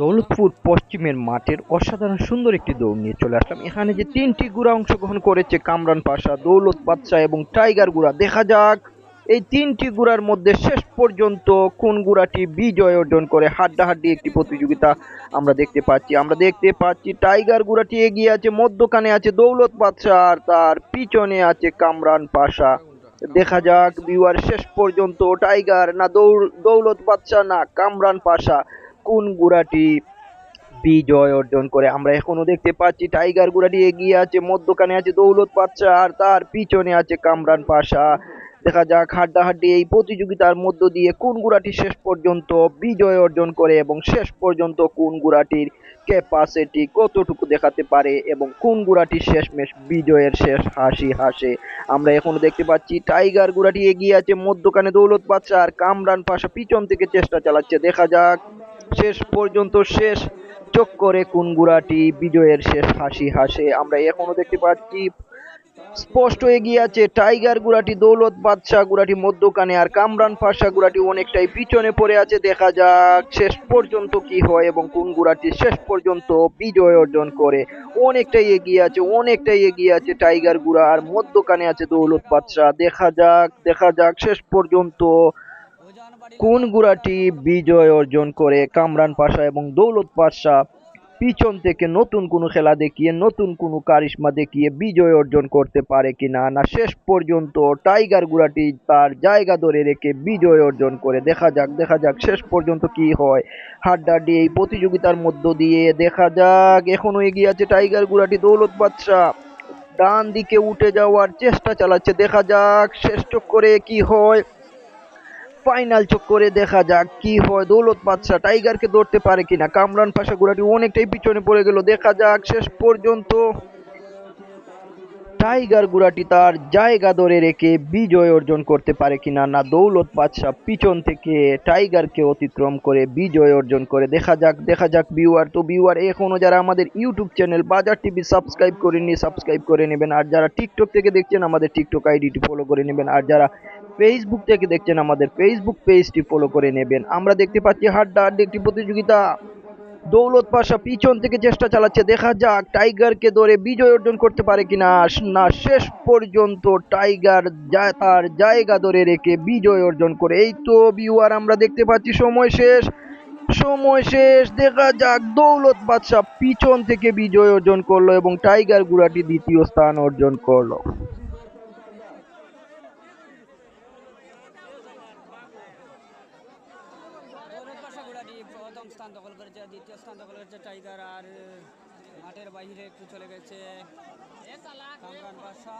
দৌলতপুর পশ্চিমের মাঠের অসাধারণ সুন্দর একটি দৌড় নিয়ে চলে আসলাম। এখানে যে তিনটি গুড়া অংশগ্রহণ করেছে কামরান পাশা, দৌলত বাদশাহ এবং টাইগার গুড়া। দেখা যাক এই তিনটি গুড়ার মধ্যে শেষ পর্যন্ত কোন গুড়াটি বিজয় অর্জন করে। হাড্ডাহাড্ডি একটি প্রতিযোগিতা আমরা দেখতে পাচ্ছি। আমরা দেখতে পাচ্ছি টাইগার গুড়াটি এগিয়ে আছে, মধ্যখানে আছে দৌলত বাদশাহ আর তার পিছনে আছে কামরান পাশা। দেখা যাক বিওয়ার শেষ পর্যন্ত টাইগার না দৌড় দৌলত বাদশাহ না কামরান পাশা। কোন গুড়াটি বিজয় অর্জন করে? আমরা এখনও দেখতে পাচ্ছি টাইগার গুড়াটি এগিয়ে আছে, মধ্যখানে আছে দৌলত পাচ্ছা আর তার পিছনে আছে কামরান পাশা। দেখা যাক হাড্ডাহাড্ডি এই প্রতিযোগিতার মধ্য দিয়ে কোন গুড়াটি শেষ পর্যন্ত বিজয় অর্জন করে এবং শেষ পর্যন্ত কোন গুড়াটির ক্যাপাসিটি কতটুকু দেখাতে পারে এবং কোন গুড়াটি শেষমেশ বিজয়ের শেষ হাসি হাসে? আমরা এখনও দেখতে পাচ্ছি টাইগার গুড়াটি এগিয়ে আছে, মধ্যখানে দৌলত পাচ্ছা আর কামরান পাশা পিছন থেকে চেষ্টা চালাচ্ছে। দেখা যাক। শেষ পর্যন্ত শেষ চক্করে কোন গুড়াটি বিজয়ের শেষ হাসি হাসে। আমরা এখনও দেখতে পাচ্ছি, স্পষ্ট এগিয়ে আছে, টাইগার গুড়াটি দৌলত বাদশাহ, গুড়াটি মধ্যখানে আর কামরান ফাঁসা গুড়াটি অনেকটাই পিছনে পড়ে আছে। দেখা যাক শেষ পর্যন্ত কি হয় এবং কোন গুড়াটি শেষ পর্যন্ত বিজয় অর্জন করে। অনেকটাই এগিয়ে আছে, অনেকটাই এগিয়ে আছে টাইগার গুড়া আর মধ্যখানে আছে দৌলত বাদশাহ। দেখা যাক দেখা যাক শেষ পর্যন্ত কোন গুড়াটি বিজয় অর্জন করে? কামরান পাশা এবং দৌলত পাশা পিছন থেকে নতুন কোনো খেলা দেখিয়ে, নতুন কোনো কারিশমা দেখিয়ে বিজয় অর্জন করতে পারে কিনা? না না শেষ পর্যন্ত টাইগার গুড়াটি তার জায়গা ধরে রেখে বিজয় অর্জন করে। দেখা যাক দেখা যাক, শেষ পর্যন্ত কি হয়। হাড্ডাহাড্ডি এই প্রতিযোগিতার মধ্য দিয়ে দেখা যাক, এখনও এগিয়ে আছে টাইগার গুড়াটি, দৌলত বাদশাহ ডান দিকে উঠে যাওয়ার চেষ্টা চালাচ্ছে। দেখা যাক, শেষ করে কি হয়। ফাইনাল চক্করে দেখা যাক কি হয়। দৌলত বাদশাহ টাইগারকে ধরতে পারে কিনা। কামরান পাশা গুড়াটি অনেকটাই পিছনে পড়ে গেল। দেখা যাক শেষ পর্যন্ত টাইগার গুড়াটি তার জায়গা ধরে রেখে বিজয় অর্জন করতে পারে কিনা না। দৌলত বাদশাহ পিছন থেকে টাইগারকে অতিক্রম করে বিজয় অর্জন করে। দেখা যাক দেখা যাক ভিউয়ার তো ভিউয়ার এখনও যারা আমাদের YouTube channel Bazar TV subscribe করেননি সাবস্ক্রাইব করে নেবেন। আর যারা টিকটক থেকে দেখছেন, আমাদের টিকটক আইডিটি ফলো করে নেবেন। আর যারা ফেসবুক থেকে দেখছেন আমাদের ফেসবুক পেজটি ফলো করে নেবেন। আমরা দেখতে পাচ্ছি হাড্ডা হাড্ডি একটি প্রতিযোগিতা। দৌলত পাশা পিছন থেকে চেষ্টা চালাচ্ছে। দেখা যাক টাইগারকে ধরে বিজয় অর্জন করতে পারে কিনা। না, শেষ পর্যন্ত টাইগার তার জায়গা ধরে রেখে বিজয় অর্জন করে। এই তো ভিউয়ার আমরা দেখতে পাচ্ছি সময় শেষ। সময় শেষ, দেখা যাক দৌলত বাদশাহ পিছন থেকে বিজয় অর্জন করল এবং টাইগার গুড়াটি দ্বিতীয় স্থান অর্জন করল দৌলত পাশা ঘোড়াটি প্রথম স্থান দখল করেছে, দ্বিতীয় স্থান দখল করেছে টাইগার আর মাঠের বাইরে একটু চলে গেছে। কামরান পাশা